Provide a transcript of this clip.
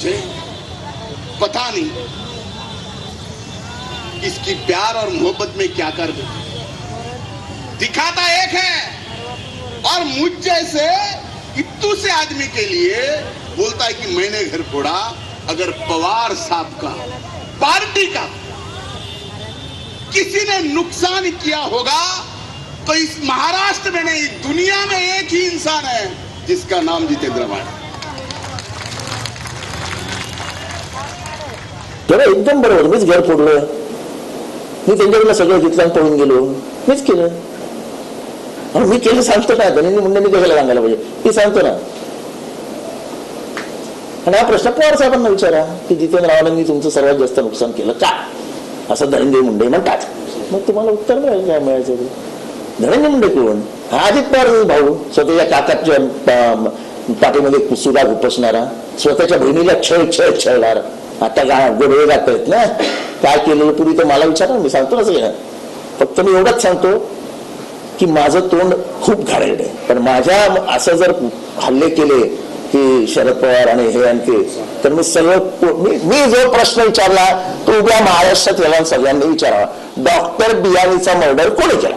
मुझे पता नहीं इसकी प्यार और मोहब्बत में क्या कर दे। दिखाता एक है और मुझ जैसे इत्तू से आदमी के लिए बोलता है कि मैंने घर फोड़ा, अगर पवार साहब का, पार्टी का किसी ने नुकसान किया होगा तो इस महाराष्ट्र में नहीं, दुनिया में एक ही इंसान है जिसका नाम जितेंद्र आव्हाड तेव्हा एकदम बरोबर मीच घर फोडलं. मी त्यांच्याकडनं सगळं घेतलं आणि पळून गेलो. मीच केलं. अहो, मी केलं सांगतो ना त्यांनी म्हणलं मी कशाला सांगायला पाहिजे? मी सांगतो ना. आणि हा प्रश्न पवार साहेबांना विचारा की जितेंद्र आव्हाडांनी तुमचं सर्वात जास्त नुकसान केलं का? असं धनंजय मुंडे म्हणतात. मग तुम्हाला उत्तर मिळेल काय मिळायचं? धनंजय मुंडे कोण? हा अजित पवार भाऊ स्वतःच्या काकाच्या पाठीमध्ये सुद्धा उपसणारा स्वतःच्या बहिणीला छळ छळ छळणारा. आता गा गोडवे जात ना? काय केलेलं पूर्वी तर मला विचारा मी सांगतो ना सगळं फक्त मी एवढंच सांगतो की माझं तोंड खूप घाणेरडं आहे. पण माझ्या असं जर हल्ले केले की शरद पवार आणि हे आणि ते तर मी सगळं मी मी जो प्रश्न विचारला तो उद्या महाराष्ट्रात येणार सगळ्यांनी विचारावा. डॉक्टर बियाणीचा मर्डर कोणी केला?